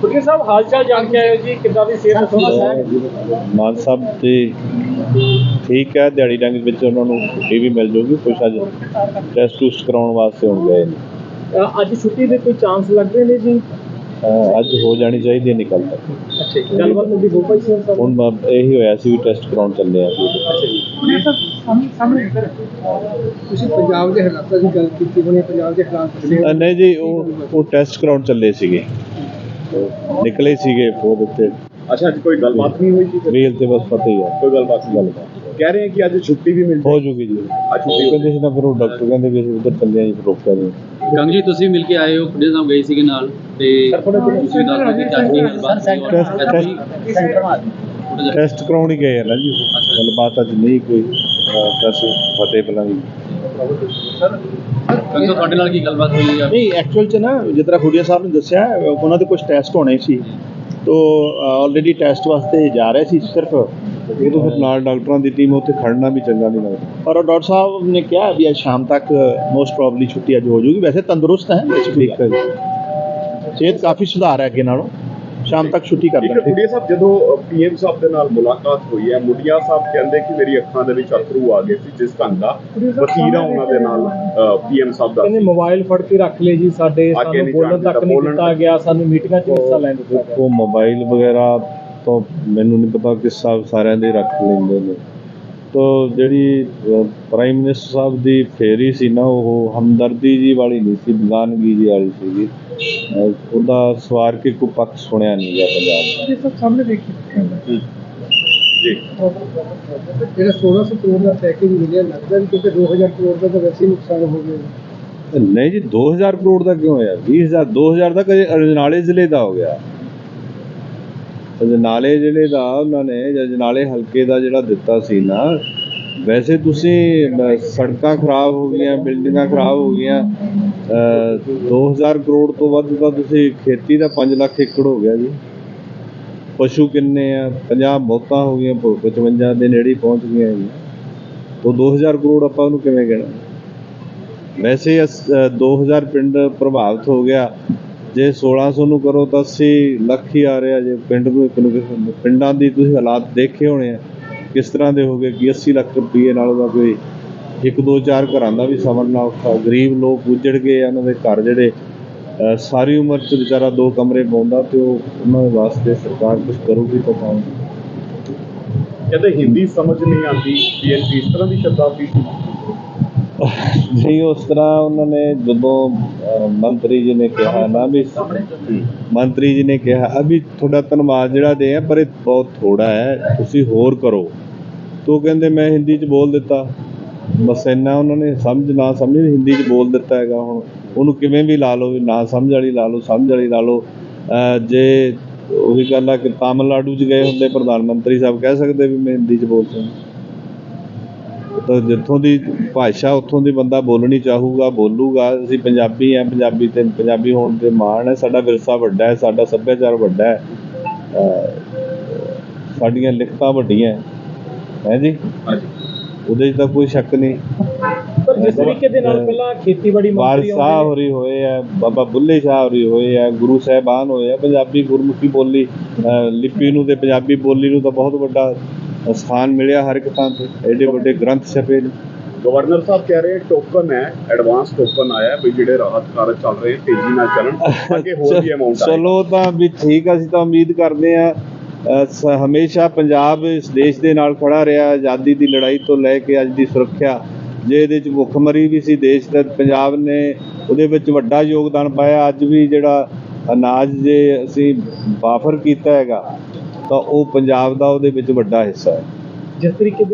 ਫੁੱਟੇ ਸਾਹਿਬ ਹਾਲ ਚਾਲ ਜਾਣ ਕੇ ਆਏ ਹੋ ਜੀ? ਕਿੱਦਾਂ ਦੀ ਸਿਹਤ ਦੱਸੋ ਮਾਨ ਸਾਹਿਬ ਤੇ ਠੀਕ ਹੈ ਦਿਹਾੜੀ ਡੰਗ ਵਿੱਚ ਉਹਨਾਂ ਨੂੰ ਛੁੱਟੀ ਵੀ ਮਿਲ ਜੂਗੀ ਕੁਛ ਅੱਜ ਟੈਸਟ ਟੂਸਟ ਕਰਾਉਣ ਵਾਸਤੇ ਹੁਣ ਗਏ ਨੇ। ਅੱਜ ਛੁੱਟੀ ਦੇ ਕੋਈ ਚਾਂਸ ਲੱਗ ਰਹੇ ਨੇ ਜੀ? ਅੱਜ ਹੋ ਜਾਣੀ ਚਾਹੀਦੀ ਹੈ ਨਿਕਲ ਤੱਕ। ਅੱਛਾ ਜੀ ਗੱਲਬਾਤ ਹੁੰਦੀ ਹੋ ਪਾਈ ਸੀ ਹੁਣ ਇਹੀ ਹੋਇਆ ਸੀ ਵੀ ਟੈਸਟ ਕਰਾਉਣ ਚੱਲੇ ਆ ਅੱਛਾ ਜੀ। ਸਾਹਮਣੇ ਤੁਸੀਂ ਪੰਜਾਬ ਦੇ ਹਾਲਾਤਾਂ ਦੀ ਗੱਲ ਕੀਤੀ ਹੋਣੀ ਪੰਜਾਬ ਦੇ ਹਾਲਾਤ ਜਿਹੜੇ ਅਹ ਨਹੀਂ ਜੀ ਉਹ ਉਹ ਟੈਸਟ ਕਰਾਉਣ ਚੱਲੇ ਸੀਗੇ। ਨਿਕਲੇ ਸੀਗੇ ਉਹ ਉੱਤੇ। ਅੱਛਾ ਅੱਜ ਕੋਈ ਗੱਲਬਾਤ ਨਹੀਂ ਹੋਈ ਸੀ? ਰੀਲ ਤੇ ਬਸ ਪਤਾ ਹੀ ਆ। ਕੋਈ ਗੱਲਬਾਤ ਨਹੀਂ। ਕਹਿ ਰਹੇ ਆ ਕਿ ਅੱਜ ਛੁੱਟੀ ਵੀ ਮਿਲ ਹੋ ਜੂਗੀ ਜੀ। ਅੱਜ ਛੁੱਟੀ ਕਹਿੰਦੇ ਸੀ ਨਾ ਫਿਰ ਉਹ ਡਾਕਟਰ ਕਹਿੰਦੇ ਵੀ ਅਸੀਂ ਉੱਧਰ ਚੱਲੇ ਆ ਜੀ ਫਿਰ ਰੋਕਿਆ ਨਹੀਂ ਕੰਗ ਜੀ ਤੁਸੀਂ ਮਿਲ ਕੇ ਆਏ ਹੋ ਖੁੱਡੇ ਸਾਹਿਬ ਗਏ ਸੀਗੇ ਨਾਲ ਤੇ ਤੁਸੀਂ ਦੱਸ ਦਿਓ ਕਿ ਚੱਲ ਕੀ ਗੱਲਬਾਤ ਟੈਸਟ ਕਰਾਉਣ ਹੀ ਗਏ ਆ ਨਾ ਜੀ। ਗੱਲਬਾਤ ਅੱਜ ਨਹੀਂ ਕੋਈ ਟੈਸਟ ਫਤਿਹ ਪਹਿਲਾਂ ਵੀ ਤੁਹਾਡੇ ਨਾਲ ਕੀ ਗੱਲਬਾਤ ਹੋਈ ਆ? ਨਹੀਂ ਐਕਚੁਅਲ ਚ ਨਾ ਜਿਸ ਤਰ੍ਹਾਂ ਖੁੱਡੀਆ ਸਾਹਿਬ ਨੇ ਦੱਸਿਆ ਉਹਨਾਂ ਦੇ ਕੁਝ ਟੈਸਟ ਹੋਣੇ ਸੀ। ਤੋ ਆਲਰੇਡੀ ਟੈਸਟ ਵਾਸਤੇ ਜਾ ਰਹੇ ਸੀ ਸਿਰਫ। ਇਹ ਤਾਂ ਫਿਰ ਨਾਲ ਡਾਕਟਰਾਂ ਦੀ ਟੀਮ ਉੱਥੇ ਖੜਨਾ ਵੀ ਚੰਗਾ ਨਹੀਂ ਲੱਗਦਾ। ਉਹ ਡਾਕਟਰ ਸਾਹਿਬ ਨੇ ਕਿਹਾ ਵੀ ਅੱਜ ਸ਼ਾਮ ਤੱਕ ਮੋਸਟ ਪ੍ਰੋਬਬਲੀ ਛੁੱਟੀ ਅੱਜ ਹੋ ਜਾਊਗੀ ਵੈਸੇ ਤੰਦਰੁਸਤ ਹੈ ਠੀਕ ਹੈ ਜੀ। ਸਿਹਤ ਕਾਫੀ ਸੁਧਾਰ ਹੈ ਅੱਗੇ ਨਾਲੋਂ। ਸ਼ਾਮ ਤੱਕ ਛੁੱਟੀ ਕਰ ਇੱਕ ਕੁੜੀਆ ਸਾਹਿਬ ਜਦੋਂ ਪੀਐਮ ਸਾਹਿਬ ਦੇ ਨਾਲ ਮੁਲਾਕਾਤ ਹੋਈ ਹੈ ਮੁੰਡਿਆ ਸਾਹਿਬ ਕਹਿੰਦੇ ਕਿ ਮੇਰੀ ਅੱਖਾਂ ਦੇ ਵਿੱਚ ਅਥਰੂ ਆ ਗਏ ਸੀ ਜਿਸ ਢੰਗ ਦਾ ਵਤੀਰਾ ਉਹਨਾਂ ਦੇ ਨਾਲ ਪੀਐਮ ਸਾਹਿਬ ਦਾ ਕਹਿੰਦੇ ਸੀ। ਮੋਬਾਈਲ ਫੜ ਕੇ ਰੱਖ ਲਏ ਜੀ ਸਾਡੇ ਅੱਗੇ ਸਾਨੂੰ ਨਹੀਂ ਬੋਲਣ ਜਾਣ ਤੱਕ ਨਹੀਂ ਬੋਲਣ ਦਿੱਤਾ ਗਿਆ ਸਾਨੂੰ ਮੀਟਿੰਗਾਂ 'ਚ ਹਿੱਸਾ ਲੈਣ ਦਿੱਤਾ ਗਿਆ। ਉਹ ਮੋਬਾਈਲ ਵਗੈਰਾ ਤੋਂ ਮੈਨੂੰ ਨਹੀਂ ਪਤਾ ਕਿਸ ਹਿਸਾਬ ਸਾਰਿਆਂ ਦੇ ਰੱਖ ਲੈਂਦੇ ਨੇ। ਤੋ ਜਿਹੜੀ ਪ੍ਰਾਈਮ ਮਿਨਿਸਟਰ ਸਾਹਿਬ ਦੀ ਫੇਰੀ ਸੀ ਨਾ ਉਹ ਹਮਦਰਦੀ ਜੀ ਵਾਲੀ ਨਹੀਂ ਸੀ ਬਗਾਨਗੀ ਜੀ ਵਾਲੀ ਸੀਗੀ। ਉਹਦਾ ਸਵਾਰ ਕੇ ਕੋਈ ਪੱਖ ਸੁਣਿਆ ਨਹੀਂ ਗਿਆ ਪੰਜਾਬ 'ਚ। ਇਹ ਸਭ ਸਾਹਮਣੇ ਦੇਖੀ ਜੀ। ਜਿਹੜਾ 1600 ਕਰੋੜ ਦਾ ਪੈਕੇਜ ਮਿਲਿਆ ਲੱਗਦਾ ਵੀ ਕਿਉਂਕਿ 2000 ਕਰੋੜ ਦਾ ਤਾਂ ਵੈਸੇ ਹੀ ਨੁਕਸਾਨ ਹੋ ਗਿਆ। ਨਹੀਂ ਜੀ 2000 ਕਰੋੜ ਦਾ ਕਿਉਂ ਹੋਇਆ? 20000 2000 ਦਾ ਕਦੇ ਅਜਨਾਲੇ ਜ਼ਿਲ੍ਹੇ ਦਾ ਹੋ ਗਿਆ। ਅਜਨਾਲੇ ਜਿਹੜੇ ਦਾ ਉਹਨਾਂ ਨੇ ਅਜਨਾਲੇ ਹਲਕੇ ਦਾ ਜਿਹੜਾ ਦਿੱਤਾ ਸੀ ਨਾ ਵੈਸੇ ਤੁਸੀਂ ਸੜਕਾਂ ਖਰਾਬ ਹੋ ਗਈਆਂ ਬਿਲਡਿੰਗਾਂ ਖਰਾਬ ਹੋ ਗਈਆਂ ਅਹ, 2000 ਕਰੋੜ ਤੋਂ ਵੱਧ ਤਾਂ ਤੁਸੀਂ ਖੇਤੀ ਦਾ 5 ਲੱਖ ਏਕੜ ਹੋ ਗਿਆ ਜੀ। ਪਸ਼ੂ ਕਿੰਨੇ ਆ? 50 ਮੌਤਾਂ ਹੋ ਗਈਆਂ ਪ- 55 ਦੇ ਨੇੜੇ ਪਹੁੰਚ ਗਈਆਂ ਜੀ। ਤੋਂ 2000 ਕਰੋੜ ਆਪਾਂ ਉਹਨੂੰ ਕਿਵੇਂ ਕਹਿਣਾ ਵੈਸੇ ਅਸ- ਅ, 2000 ਪਿੰਡ ਪ੍ਰਭਾਵਿਤ ਹੋ ਗਿਆ। ਜੇ 1600 ਨੂੰ ਕਰੋ ਤਾਂ 80 ਲੱਖ ਹੀ ਆ ਰਿਹਾ ਜੇ ਪਿੰਡ ਨੂੰ ਇੱਕ ਪਿੰਡਾਂ ਦੀ ਤੁਸੀਂ ਹਾਲਾਤ ਦੇਖੇ ਹੋਣੇ ਆ। ਕਿਸ ਤਰ੍ਹਾਂ ਦੇ ਹੋਗੇ ਕਿ 80 ਲੱਖ ਰੁਪਏ ਨਾਲ ਉਹਦਾ ਕੋਈ ਇੱਕ ਦੋ ਚਾਰ ਘਰਾਂ ਦਾ ਵੀ ਸਮਝਣਾ ਔਖਾ। ਗਰੀਬ ਲੋਕ ਉੱਜੜ ਗਏ ਉਹਨਾਂ ਦੇ ਘਰ ਜਿਹੜੇ ਸਾਰੀ ਉਮਰ ਚ ਵਿਚਾਰਾ ਦੋ ਕਮਰੇ ਪਾਉਂਦਾ ਤੇ ਉਹ ਉਹਨਾਂ ਦੇ ਵਾਸਤੇ ਸਰਕਾਰ ਕੁਝ ਕਰੂਗੀ ਤਾਂ ਤਾਂ ਕਹਿੰਦੇ ਹਿੰਦੀ ਸਮਝ ਨਹੀਂ ਆਉਂਦੀ ਪੀਐਨਪੀ ਇਸ ਤਰ੍ਹਾਂ ਦੀ ਸ਼ਬਦਾਵਲੀ। ਸੀ ਨਹੀਂ, ਉਸ ਤਰ੍ਹਾਂ ਉਹਨਾਂ ਨੇ ਜਦੋਂ ਮੰਤਰੀ ਜੀ ਨੇ ਕਿਹਾ ਨਾ ਵੀ ਮੰਤਰੀ ਜੀ ਨੇ ਕਿਹਾ ਵੀ ਤੁਹਾਡਾ ਧੰਨਵਾਦ ਜਿਹੜਾ ਦੇ ਆ, ਪਰ ਇਹ ਬਹੁਤ ਥੋੜਾ ਹੈ, ਤੁਸੀਂ ਹੋਰ ਕਰੋ। ਤੋ ਕਹਿੰਦੇ, ਮੈਂ ਹਿੰਦੀ ਚ ਬੋਲ ਦਿੱਤਾ। ਬਸ ਇੰਨਾ ਉਹਨਾਂ ਨੇ ਸਮਝ, ਨਾ ਸਮਝ ਹਿੰਦੀ ਚ ਬੋਲ ਦਿੱਤਾ ਹੈਗਾ ਹੁਣ। ਉਹਨੂੰ ਕਿਵੇਂ ਵੀ ਲਾ ਲਓ, ਵੀ ਨਾ ਸਮਝ ਵਾਲੀ ਲਾ ਲਓ, ਸਮਝ ਵਾਲੀ ਲਾ ਲਓ। ਜੇ ਉਹੀ ਗੱਲ ਆ ਕਿ ਤਾਮਿਲਨਾਡੂ ਚ ਗਏ ਹੁੰਦੇ ਪ੍ਰਧਾਨ ਮੰਤਰੀ ਸਾਹਿਬ, ਕਹਿ ਸਕਦੇ ਵੀ ਮੈਂ ਹਿੰਦੀ ਚ ਬੋਲ ਸਕਦਾ। ਤਾਂ ਜਿੱਥੋਂ ਦੀ ਭਾਸ਼ਾ ਉੱਥੋਂ ਦੀ ਬੰਦਾ ਬੋਲਣੀ ਚਾਹੂਗਾ ਬੋਲੂਗਾ। ਅਸੀਂ ਪੰਜਾਬੀ ਆ ਪੰਜਾਬੀ ਤੇ ਪੰਜਾਬੀ ਹੋਣ ਤੇ ਮਾਣ ਹੈ। ਸਾਡਾ ਵਿਰਸਾ ਵੱਡਾ ਹੈ ਸਾਡਾ ਸੱਭਿਆਚਾਰ ਵੱਡਾ ਹੈ। ਸਾਡੀਆਂ ਲਿਖਤਾਂ ਵੱਡੀਆਂ ਹੈ। ਹੈਂ ਜੀ? ਉਹਦੇ 'ਚ ਤਾਂ ਕੋਈ ਸ਼ੱਕ ਨਹੀਂ। ਪਰ ਜਿਸ ਤਰੀਕੇ ਦੇ ਨਾਲ ਪਹਿਲਾਂ ਖੇਤੀਬਾੜੀ ਮੰਤਰੀ ਵਾਰਿਸ ਹੋਰੀ ਹੋਏ ਆ ਬਾਬਾ ਬੁੱਲੇ ਸ਼ਾਹ ਹੋਰੀ ਹੋਏ ਆ ਗੁਰੂ ਸਾਹਿਬਾਨ ਹੋਏ ਆ। ਪੰਜਾਬੀ ਗੁਰਮੁਖੀ ਬੋਲੀ ਲਿਪੀ ਨੂੰ ਤੇ ਪੰਜਾਬੀ ਬੋਲੀ ਨੂੰ ਤਾਂ ਬਹੁਤ ਵੱਡਾ ਸਥਾਨ ਮਿਲਿਆ ਹਰ ਇੱਕ ਥਾਂ ਤੇ ਐਡੇ ਵੱਡੇ ਗ੍ਰੰਥ ਛਪੇ ਨੇ। ਗਵਰਨਰ ਸਾਹਿਬ ਕਹਿ ਰਹੇ ਟੋਕਨ ਹੈ ਐਡਵਾਂਸ ਟੋਕਨ ਆਇਆ ਵੀ ਜਿਹੜੇ ਰਾਹਤ ਕਾਰਜ ਚੱਲ ਰਹੇ ਤੇਜ਼ੀ ਨਾਲ ਚੱਲਣ ਅੱਗੇ ਹੋਰ ਵੀ ਅਮਾਉਂਟ ਆਏ। ਚਲੋ ਤਾਂ ਵੀ ਠੀਕ ਅਸੀਂ ਤਾਂ ਉਮੀਦ ਕਰਦੇ ਆ ਹਮੇਸ਼ਾ ਪੰਜਾਬ ਇਸ ਦੇਸ਼ ਦੇ ਨਾਲ ਖੜਾ ਰਿਹਾ ਆਜ਼ਾਦੀ ਦੀ ਲੜਾਈ ਤੋਂ ਲੈ ਕੇ ਅੱਜ ਦੀ ਸੁਰੱਖਿਆ ਜੇ ਇਹਦੇ ਚ ਭੁੱਖਮਰੀ ਵੀ ਸੀ ਦੇਸ਼ ਦਾ ਪੰਜਾਬ ਨੇ ਉਹਦੇ ਵਿੱਚ ਵੱਡਾ ਯੋਗਦਾਨ ਪਾਇਆ ਅੱਜ ਵੀ ਜਿਹੜਾ ਅਨਾਜ ਜੇ ਅਸੀਂ ਵਾਫਰ ਕੀਤਾ ਹੈਗਾ ਤਾਂ ਉਹ ਪੰਜਾਬ ਦਾ ਉਹਦੇ ਵਿੱਚ ਵੱਡਾ ਹਿੱਸਾ ਹੈ। ਜਿਸ ਤਰੀਕੇ